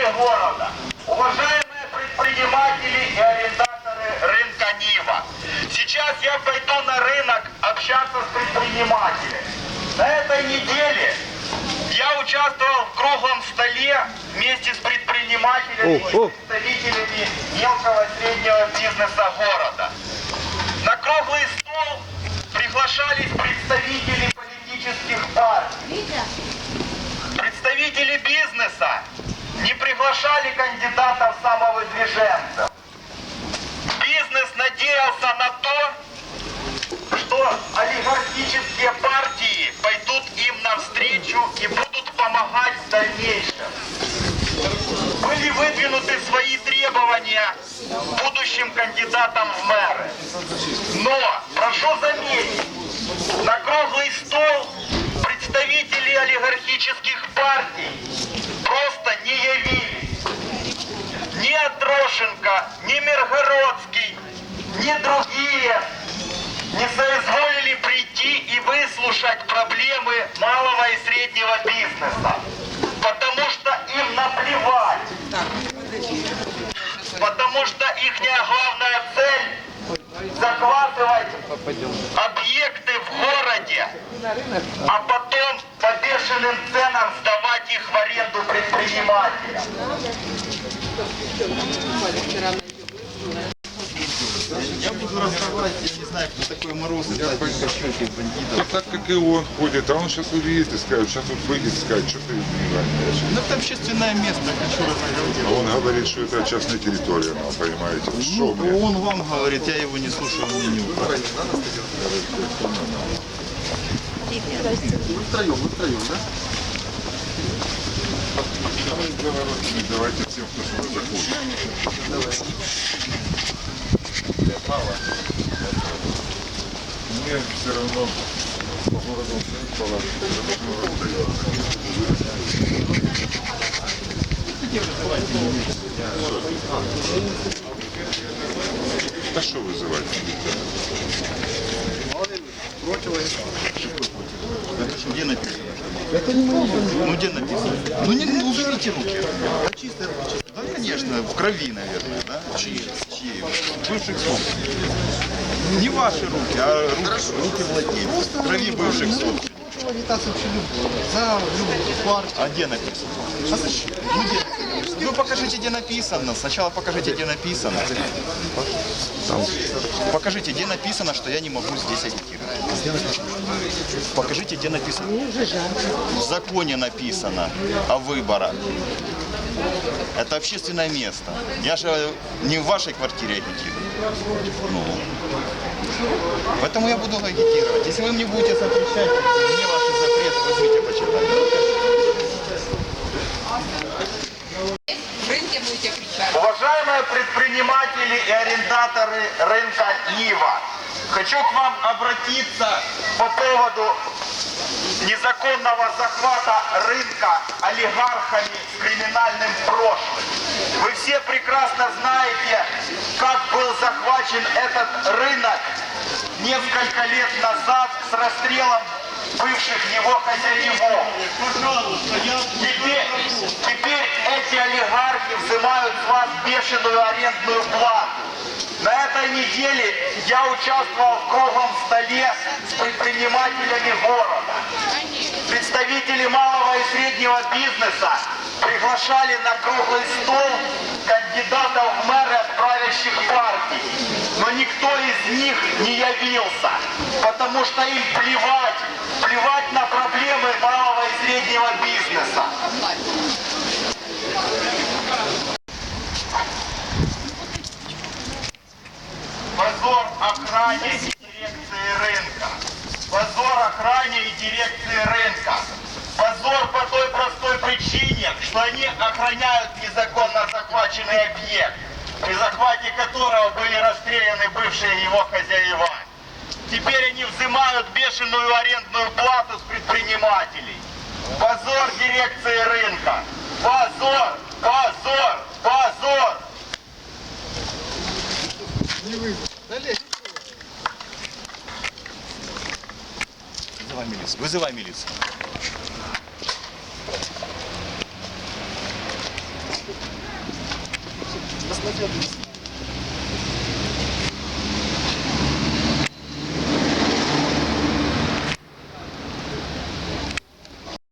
жители города, уважаемые предприниматели и арендаторы рынка Нива. Сейчас я пойду на рынок общаться с предпринимателями. На этой неделе я участвовал в круглом столе вместе с предпринимателями и представителями мелкого и среднего бизнеса города. На круглый стол приглашались представители политических партий. Не приглашали кандидатов самовыдвиженцев. Бизнес надеялся на то, что олигархические партии пойдут им навстречу и будут помогать в дальнейшем. Были выдвинуты свои требования будущим кандидатам в мэры. Но, прошу заметить, на круглый стол представители олигархических партий ни другие не соизволили прийти и выслушать проблемы малого и среднего бизнеса. Потому что им наплевать. Потому что их главная цель захватывать объекты в городе, а потом по бешеным ценам сдавать их в аренду предпринимателям. Я буду раздавать, я не знаю, кто такой Мороз, это кошельки бандитов. Так как и он ходит, а он сейчас увидит и скажет, сейчас тут выйдет и скажет, что ты не гоняешь. Ну это общественное место, хочу А разговаривать. он говорит, что это частная территория, ну, понимаете. Что Ну, мне? он вам говорит, я его не слушаю, он мне не управляет. Давайте всем, кто сюда заходит. Мне все равно по городу палатки. А что вызывать? Где написано? Это не Ну где написано? Ну не ну, уберите руки. А чистые руки? чистые? Да, конечно, в крови, наверное, да? Чьи? Чьи? Бывших собственников. Не ваши руки, а руки, руки владельцев. Крови бывших собственников. агитацию вообще любую. За любую партию. А где написано? А зачем? Ну, где? Вы покажите, где написано. Сначала покажите, где написано. Покажите, где написано, что я не могу здесь агитировать. Покажите, где написано. В законе написано о выборах. Это общественное место. Я же не в вашей квартире агитирую. Ну. Поэтому я буду агитировать. Если вы мне будете запрещать, мне ваши запреты возьмите будете кричать. Уважаемые предприниматели и арендаторы рынка Нива, хочу к вам обратиться по поводу незаконного захвата рынка олигархами с криминальным прошлым. Вы все прекрасно знаете, как был захвачен этот рынок несколько лет назад с расстрелом бывших его хозяевов. Теперь, теперь эти олигархи взимают с вас бешеную арендную плату. На этой неделе я участвовал в круглом столе с предпринимателями города. Представители малого и среднего бизнеса приглашали на круглый стол кандидатов в мэры от правящих партий. Но никто из них не явился, потому что им плевать, плевать на проблемы малого и среднего бизнеса. Позор охране и дирекции рынка. Позор охране и дирекции рынка. Позор по той простой причине, что они охраняют незаконно захваченный объект, при захвате которого были расстреляны бывшие его хозяева. Теперь они взимают бешеную арендную плату с предпринимателей. Позор дирекции рынка. Позор! Позор! Позор! Вызывай милицию. Вызывай милицию. Deus.